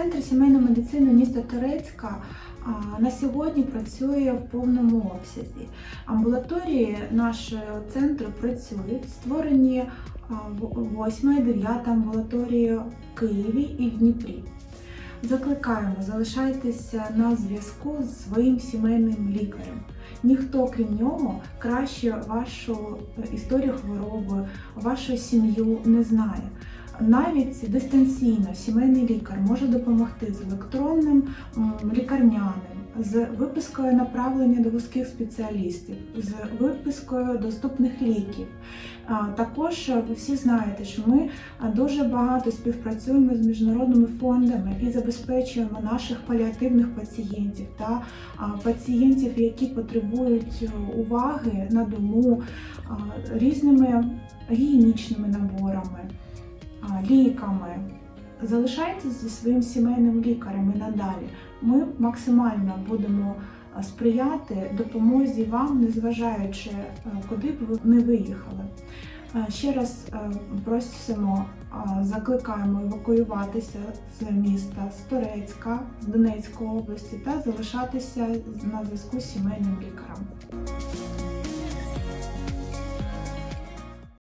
Центр сімейної медицини міста Турецька на сьогодні працює в повному обсязі. Амбулаторії нашого центру працюють, створені 8-9 амбулаторії в Києві і в Дніпрі. Закликаємо, залишайтеся на зв'язку з своїм сімейним лікарем. Ніхто крім нього краще вашу е, історію хвороби, вашу сім'ю не знає. Навіть дистанційно сімейний лікар може допомогти з електронним лікарняним, з випискою направлення до вузьких спеціалістів, з випискою доступних ліків. Також ви всі знаєте, що ми дуже багато співпрацюємо з міжнародними фондами і забезпечуємо наших паліативних пацієнтів та пацієнтів, які потребують уваги на дому різними гігієнічними наборами, ліками. Залишайтесь зі своїм сімейним лікарем і надалі. Ми максимально будемо сприяти допомозі вам, незважаючи, куди б ви не виїхали. Ще раз просимо, закликаємо евакуюватися з міста з Турецька, з Донецької області та залишатися на зв'язку з сімейним лікарем.